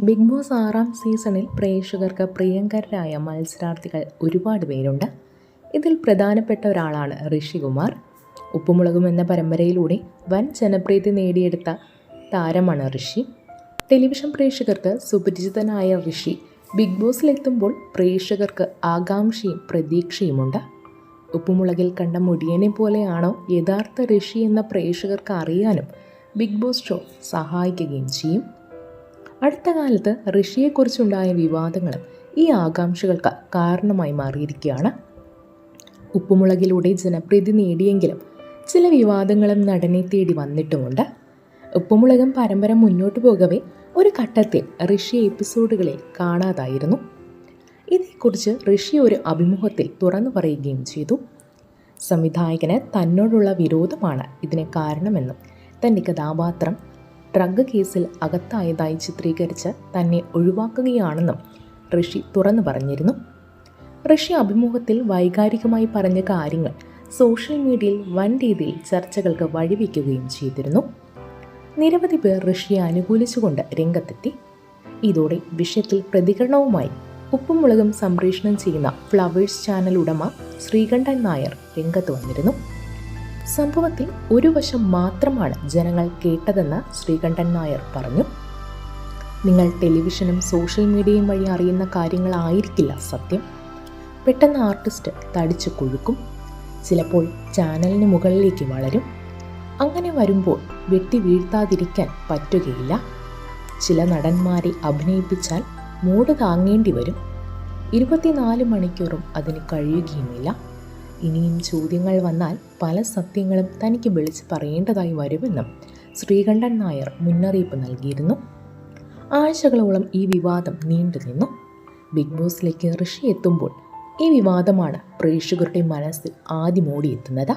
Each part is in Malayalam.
ബിഗ് ബോസ് ആറാം സീസണിൽ പ്രേക്ഷകർക്ക് പ്രിയങ്കരരായ മത്സരാർത്ഥികൾ ഒരുപാട് പേരുണ്ട്. ഇതിൽ പ്രധാനപ്പെട്ട ഒരാളാണ് ഋഷികുമാർ. ഉപ്പുമുളകും എന്ന പരമ്പരയിലൂടെ വൻ ജനപ്രീതി നേടിയെടുത്ത താരമാണ് ഋഷി. ടെലിവിഷൻ പ്രേക്ഷകർക്ക് സുപരിചിതനായ ഋഷി ബിഗ് ബോസിലെത്തുമ്പോൾ പ്രേക്ഷകർക്ക് ആകാംക്ഷയും പ്രതീക്ഷയുമുണ്ട്. ഉപ്പുമുളകിൽ കണ്ട മുടിയനെ പോലെയാണോ യഥാർത്ഥ ഋഷി എന്ന പ്രേക്ഷകർക്ക് അറിയാനും ബിഗ് ബോസ് ഷോ സഹായിക്കുകയും ചെയ്യും. അടുത്ത കാലത്ത് ഋഷിയെക്കുറിച്ചുണ്ടായ വിവാദങ്ങളും ഈ ആകാംക്ഷകൾക്ക് കാരണമായി മാറിയിരിക്കുകയാണ്. ഉപ്പുമുളകിലൂടെ ജനപ്രീതി നേടിയെങ്കിലും ചില വിവാദങ്ങളും നടനെ തേടി വന്നിട്ടുമുണ്ട്. ഉപ്പുമുളകും പരമ്പര മുന്നോട്ട് പോകവേ ഒരു ഘട്ടത്തിൽ ഋഷി എപ്പിസോഡുകളിൽ കാണാതായിരുന്നു. ഇതേക്കുറിച്ച് ഋഷി ഒരു അഭിമുഖത്തിൽ തുറന്നു പറയുകയും ചെയ്തു. സംവിധായകന് തന്നോടുള്ള വിരോധമാണ് ഇതിന് കാരണമെന്നും തന്റെ കഥാപാത്രം ഡ്രഗ് കേസിൽ അകത്തായതായി ചിത്രീകരിച്ച് തന്നെ ഒഴിവാക്കുകയാണെന്നും ഋഷി തുറന്നു പറഞ്ഞിരുന്നു. ഋഷി അഭിമുഖത്തിൽ വൈകാരികമായി പറഞ്ഞ കാര്യങ്ങൾ സോഷ്യൽ മീഡിയയിൽ വൻ രീതിയിൽ ചർച്ചകൾക്ക് വഴിവെക്കുകയും ചെയ്തിരുന്നു. നിരവധി പേർ ഋഷിയെ അനുകൂലിച്ചുകൊണ്ട് രംഗത്തെത്തി. ഇതോടെ വിഷയത്തിൽ പ്രതികരണവുമായി ഉപ്പുമുളകും സംപ്രേഷണം ചെയ്യുന്ന ഫ്ലവേഴ്സ് ചാനൽ ഉടമ ശ്രീകണ്ഠൻ നായർ രംഗത്ത് വന്നിരുന്നു. സംഭവത്തിൽ ഒരു വശം മാത്രമാണ് ജനങ്ങൾ കേട്ടതെന്ന് ശ്രീകണ്ഠൻ നായർ പറഞ്ഞു. നിങ്ങൾ ടെലിവിഷനും സോഷ്യൽ മീഡിയയും വഴി അറിയുന്ന കാര്യങ്ങളായിരിക്കില്ല സത്യം. പെട്ടെന്ന് ആർട്ടിസ്റ്റ് തടിച്ച് കൊഴുക്കും. ചിലപ്പോൾ ചാനലിന് മുകളിലേക്ക് വളരും. അങ്ങനെ വരുമ്പോൾ വെട്ടി വീഴ്ത്താതിരിക്കാൻ പറ്റുകയില്ല. ചില നടന്മാരെ അഭിനയിപ്പിച്ചാൽ മൂട് താങ്ങേണ്ടി വരും. ഇരുപത്തിനാല് മണിക്കൂറും അതിന് കഴിയുകയുമില്ല. ഇനിയും ചോദ്യങ്ങൾ വന്നാൽ പല സത്യങ്ങളും തനിക്ക് വിളിച്ച് പറയേണ്ടതായി വരുമെന്നും ശ്രീകണ്ഠൻ നായർ മുന്നറിയിപ്പ് നൽകിയിരുന്നു. ആഴ്ചകളോളം ഈ വിവാദം നീണ്ടുനിന്നു ബിഗ് ബോസിലേക്ക് ഋഷി എത്തുമ്പോൾ ഈ വിവാദമാണ് പ്രേക്ഷകരുടെ മനസ്സിൽ ആദ്യം ഓടിയെത്തുന്നത്.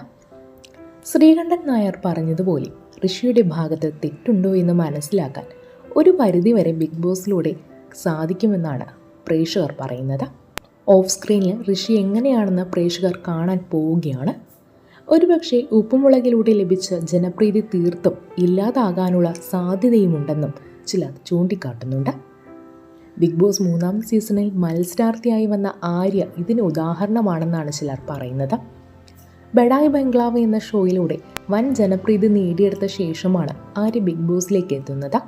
ശ്രീകണ്ഠൻ നായർ പറഞ്ഞതുപോലെ ഋഷിയുടെ ഭാഗത്ത് തെറ്റുണ്ടോ എന്ന് മനസ്സിലാക്കാൻ ഒരു പരിധിവരെ ബിഗ് ബോസിലൂടെ സാധിക്കുമെന്നാണ് പ്രേക്ഷകർ പറയുന്നത്. ഓഫ് സ്ക്രീനിൽ ഋഷി എങ്ങനെയാണെന്ന് പ്രേക്ഷകർ കാണാൻ പോവുകയാണ്. ഒരുപക്ഷെ ഉപ്പുമുളകിലൂടെ ലഭിച്ച ജനപ്രീതി തീർത്തും ഇല്ലാതാകാനുള്ള സാധ്യതയുമുണ്ടെന്നും ചിലർ ചൂണ്ടിക്കാട്ടുന്നുണ്ട്. ബിഗ് ബോസ് മൂന്നാം സീസണിൽ മത്സരാർത്ഥിയായി വന്ന ആര്യ ഇതിന് ഉദാഹരണമാണെന്നാണ് ചിലർ പറയുന്നത്. ബഡായ് ബംഗ്ലാവ് എന്ന ഷോയിലൂടെ വൻ ജനപ്രീതി നേടിയെടുത്ത ശേഷമാണ് ആര്യ ബിഗ് ബോസിലേക്ക് എത്തുന്നത്.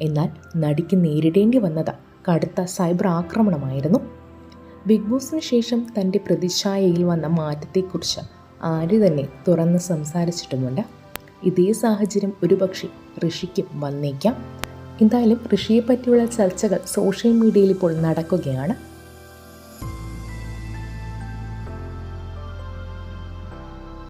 എന്നാൽ നടിക്ക് നേരിടേണ്ടി വന്നത് കടുത്ത സൈബർ ആക്രമണമായിരുന്നു. ബിഗ് ബോസിന് ശേഷം തന്റെ പ്രതിച്ഛായയിൽ വന്ന മാറ്റത്തെക്കുറിച്ച് ആര് തന്നെ തുറന്ന് സംസാരിച്ചിട്ടുമുണ്ട്. ഇതേ സാഹചര്യം ഒരുപക്ഷെ ഋഷിക്കും വന്നേക്കാം. എന്തായാലും ഋഷിയെ പറ്റിയുള്ള ചർച്ചകൾ സോഷ്യൽ മീഡിയയിൽ ഇപ്പോൾ നടക്കുകയാണ്.